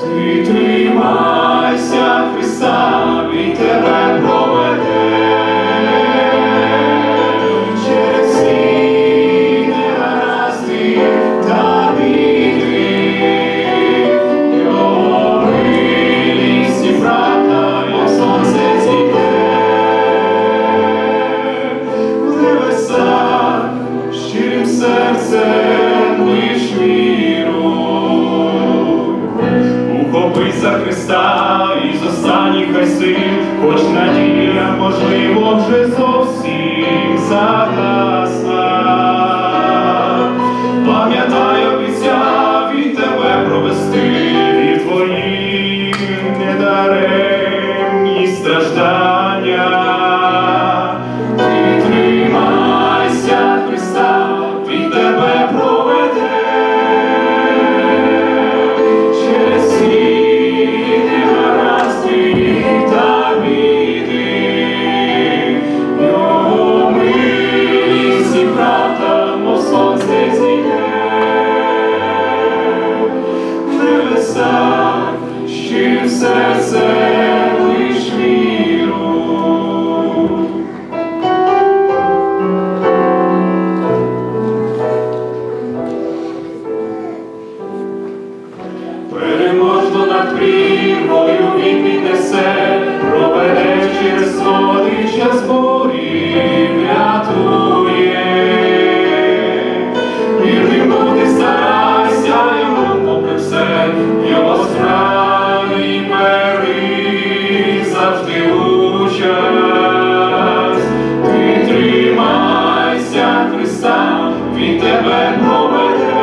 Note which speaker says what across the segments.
Speaker 1: Ти Христа і останніх хай сил, хоч надія, можливо, вже зовсім загасла. пам'ятаю обіцяв і тебе провести, і твої недаремні страждання. В небесах, щирим серцем лиш віру. Переможно над прірвою він піднесе, тримайся, Христа, він тебе проведе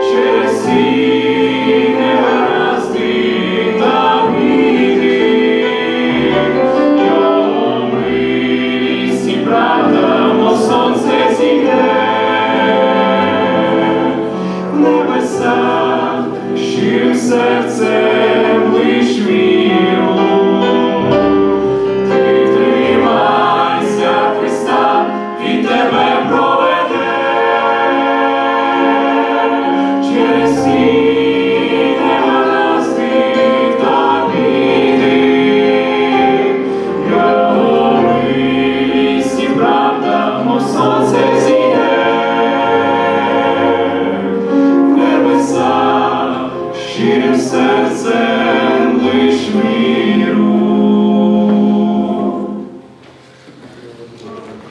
Speaker 1: через всі негаразди та біди. Його милість і правда, мов сонце зійде. В небесах щирим серцем